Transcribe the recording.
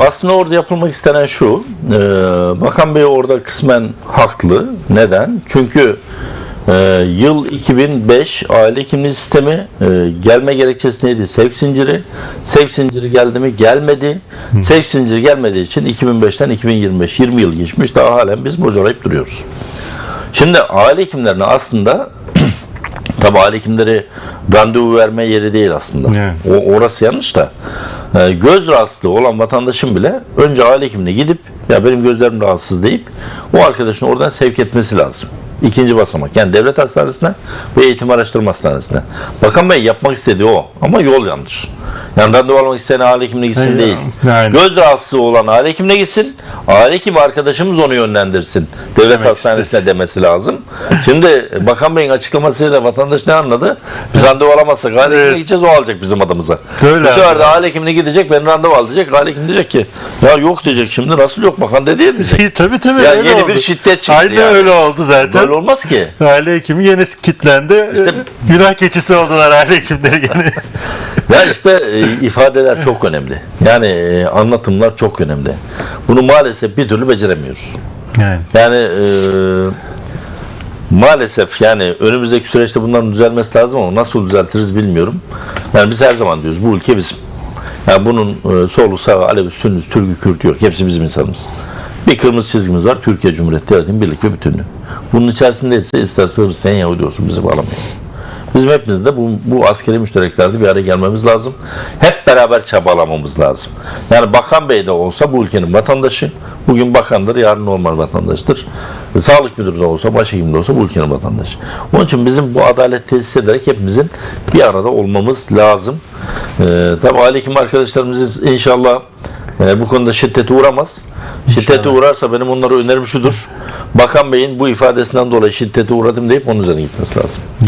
Aslında orada yapılmak istenen şu, e, Bakan Bey orada kısmen haklı. Neden? Çünkü e, yıl 2005 aile kimliği sistemi e, gelme gerekçesi neydi? Sevk zinciri. Sevk zinciri geldi mi? Gelmedi. Sevk zinciri gelmediği için 2005'ten 2025 20 yıl geçmiş. Daha halen biz bocalayıp duruyoruz. Şimdi aile hekimlerine aslında Tabii aile hekimleri randevu verme yeri değil aslında. Evet. O, orası yanlış da. Ee, göz rahatsızlığı olan vatandaşın bile önce aile hekimine gidip ya benim gözlerim rahatsız deyip o arkadaşını oradan sevk etmesi lazım. İkinci basamak. Yani devlet hastanesine ve eğitim araştırma hastanesine. Bakan Bey yapmak istediği o. Ama yol yanlış. Yani randevu almak isteyen aile hekimine gitsin değil. Aynen. Göz rahatsızlığı olan aile hekimine gitsin. Aile hekimi arkadaşımız onu yönlendirsin. Devlet Demek hastanesine istedi. demesi lazım. Şimdi Bakan Bey'in açıklamasıyla vatandaş ne anladı? Biz randevu alamazsak aile hekimine Evet. gideceğiz o alacak bizim adımıza. Öyle Bu sefer de aile hekimine gidecek ben randevu al diyecek. Aile hekim diyecek ki ya yok diyecek şimdi nasıl yok bakan dedi ya diyecek. tabii tabii Ya öyle yeni oldu. bir şiddet çıktı Aynen yani. öyle oldu zaten. Böyle olmaz ki. Aile hekimi yine kitlendi. İşte- günah keçisi oldular aile hekimleri gene. Ya işte e, ifadeler çok önemli. Yani e, anlatımlar çok önemli. Bunu maalesef bir türlü beceremiyoruz. yani. Yani e, maalesef yani önümüzdeki süreçte bunların düzelmesi lazım ama nasıl düzeltiriz bilmiyorum. Yani biz her zaman diyoruz bu ülke bizim. Yani bunun e, solu sağı, Alevi, Sünnüsü, Türk'ü, Kürt'ü yok. Hepsi bizim insanımız. Bir kırmızı çizgimiz var. Türkiye Cumhuriyeti Devleti'nin birlik ve bütünlüğü. Bunun içerisinde ise isterse Hristiyan Yahudi olsun bizi bağlamıyor. Bizim hepimiz de bu, bu askeri müştereklerde bir araya gelmemiz lazım. Hep beraber çabalamamız lazım. Yani Bakan Bey de olsa bu ülkenin vatandaşı. Bugün bakandır, yarın normal vatandaştır. Sağlık müdürü de olsa, başhekim de olsa bu ülkenin vatandaşı. Onun için bizim bu adalet tesis ederek hepimizin bir arada olmamız lazım. Ee, tabii aile hekim arkadaşlarımız inşallah e, bu konuda şiddete uğramaz. Şiddete uğrarsa benim onlara önerim şudur. Bakan Bey'in bu ifadesinden dolayı şiddete uğradım deyip onun üzerine gitmesi lazım.